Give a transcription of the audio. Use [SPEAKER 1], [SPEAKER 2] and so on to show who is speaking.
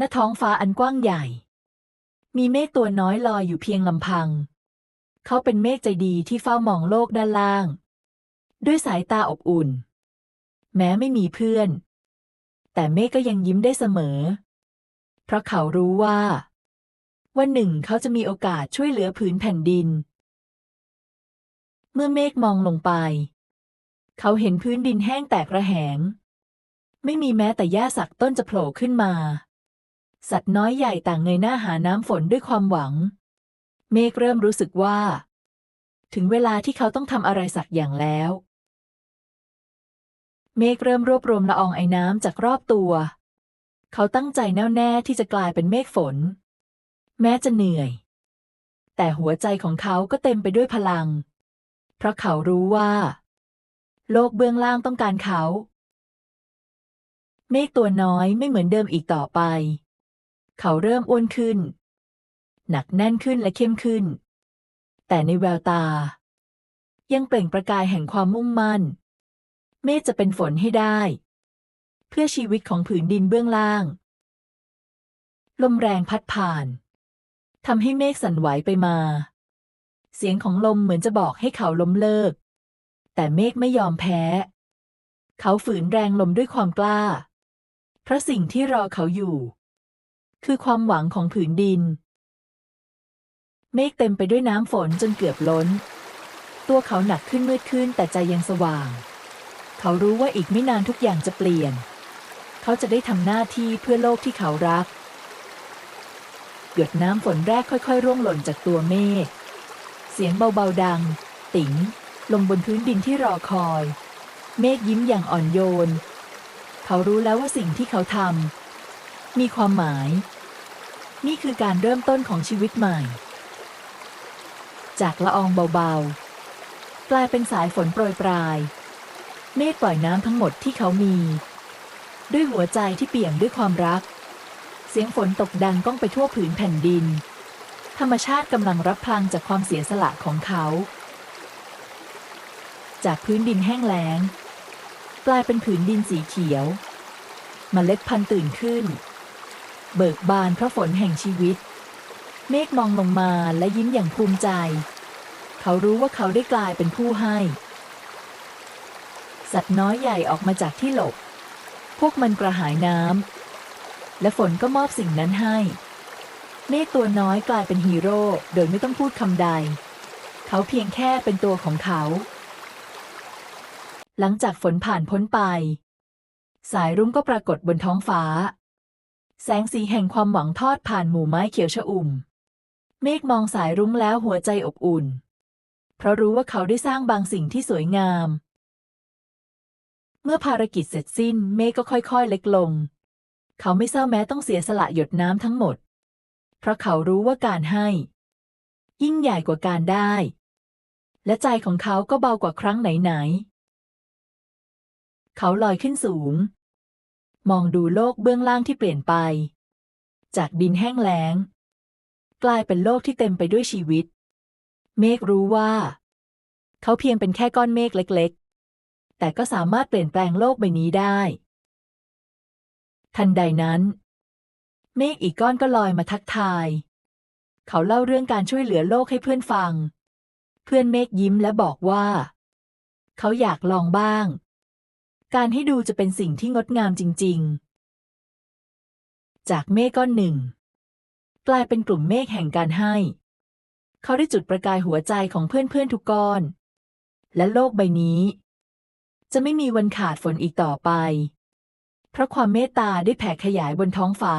[SPEAKER 1] ณท้องฟ้าอันกว้างใหญ่ มีเมฆตัวน้อยลอยอยู่เพียงลำพัง เขาเป็นเมฆใจดีที่เฝ้ามองโลกด้านล่าง ด้วยสายตาอบอุ่น แม้ไม่มีเพื่อน แต่เมฆก็ยังยิ้มได้เสมอ เพราะเขารู้ว่า วันหนึ่งเขาจะมีโอกาสช่วยเหลือผืนแผ่นดิน เมื่อเมฆมองลงไป เขาเห็นพื้นดินแห้งแตกระแหง ไม่มีแม้แต่หญ้าสักต้นจะโผล่ขึ้นมา สัตว์น้อยใหญ่ต่างเงยหน้าหาน้ำฝนด้วยความหวัง เมฆเริ่มรู้สึกว่า ถึงเวลาที่เขาต้องทำอะไรสักอย่างแล้ว เมฆเริ่มรวบรวมละอองไอ้น้ำจากรอบตัว เขาตั้งใจแน่วแน่ที่จะกลายเป็นเมฆฝน แม้จะเหนื่อย แต่หัวใจของเขาก็เต็มไปด้วยพลัง เพราะเขารู้ว่า โลกเบื้องล่างต้องการเขา เมฆตัวน้อยไม่เหมือนเดิมอีกต่อไป เขาเริ่มอ้วนขึ้น หนักแน่นขึ้นและเข้มขึ้น แต่ในแววตา ยังเปล่งประกายแห่งความมุ่งมั่น เมฆจะเป็นฝนให้ได้ เพื่อชีวิตของผืนดินเบื้องล่าง ลมแรงพัดผ่านทำให้เมฆสั่นไหวไปมา เสียงของลมเหมือนจะบอกให้เขาล้มเลิก แต่เมฆไม่ยอมแพ้ เขาฝืนแรงลมด้วยความกล้า เพราะสิ่งที่รอเขาอยู่ คือความหวังของผืนดิน เมฆเต็มไปด้วยน้ำฝนจนเกือบล้น ตัวเขาหนักขึ้นมืดขึ้นแต่ใจยังสว่าง เขารู้ว่าอีกไม่นานทุกอย่างจะเปลี่ยน เขาจะได้ทำหน้าที่เพื่อโลกที่เขารัก หยดน้ำฝนแรกค่อยๆ ร่วงหล่นจากตัวเมฆเสียงเบาๆดัง ติ๋ง ลงบนพื้นดินที่รอคอย เมฆยิ้มอย่างอ่อนโยน เขารู้แล้วว่าสิ่งที่เขาทำมีความหมาย นี่คือการเริ่มต้นของชีวิตใหม่ จากละอองเบาๆ กลายเป็นสายฝนโปรยปลาย เมฆปล่อยน้ำทั้งหมดที่เขามี ด้วยหัวใจที่เปี่ยมด้วยความรัก เสียงฝนตกดังก้องไปทั่วผืนแผ่นดิน ธรรมชาติกำลังรับพลังจากความเสียสละของเขา จากพื้นดินแห้งแล้ง กลายเป็นผืนดินสีเขียวมเมล็ดพันธุ์ตื่นขึ้น เบิกบานเพราะฝนแห่งชีวิต เมฆมองลงมาและยิ้มอย่างภูมิใจ เขารู้ว่าเขาได้กลายเป็นผู้ให้ สัตว์น้อยใหญ่ออกมาจากที่หลบ พวกมันกระหายน้ำและฝนก็มอบสิ่งนั้นให้ เมฆตัวน้อยกลายเป็นฮีโร่โดยไม่ต้องพูดคำใด เขาเพียงแค่เป็นตัวของเขา หลังจากฝนผ่านพ้นไป สายรุ้งก็ปรากฏบนท้องฟ้า แสงสีแห่งความหวังทอดผ่านหมู่ไม้เขียวชอุ่ม เมฆมองสายรุ้งแล้วหัวใจอบอุ่น เพราะรู้ว่าเขาได้สร้างบางสิ่งที่สวยงาม เมื่อภารกิจเสร็จสิ้น เมฆก็ค่อยๆ เล็กลง เขาไม่เศร้าแม้ต้องเสียสละหยดน้ำทั้งหมด เพราะเขารู้ว่าการให้ ยิ่งใหญ่กว่าการได้ และใจของเขาก็เบากว่าครั้งไหนๆเขาลอยขึ้นสูง มองดูโลกเบื้องล่างที่เปลี่ยนไป จากดินแห้งแล้ง กลายเป็นโลกที่เต็มไปด้วยชีวิต เมฆรู้ว่า เขาเพียงเป็นแค่ก้อนเมฆเล็กๆ แต่ก็สามารถเปลี่ยนแปลงโลกใบนี้ได้ ทันใดนั้น เมฆอีกก้อนก็ลอยมาทักทาย เขาเล่าเรื่องการช่วยเหลือโลกให้เพื่อนฟัง เพื่อนเมฆยิ้มและบอกว่า เขาอยากลองบ้าง การให้ดูจะเป็นสิ่งที่งดงามจริง ๆ จากเมฆก้อนหนึ่ง กลายเป็นกลุ่มเมฆแห่งการให้ เขาได้จุดประกายหัวใจของเพื่อนๆทุกก้อน และโลกใบนี้ จะไม่มีวันขาดฝนอีกต่อไป เพราะความเมตตาได้แผ่ขยายบนท้องฟ้า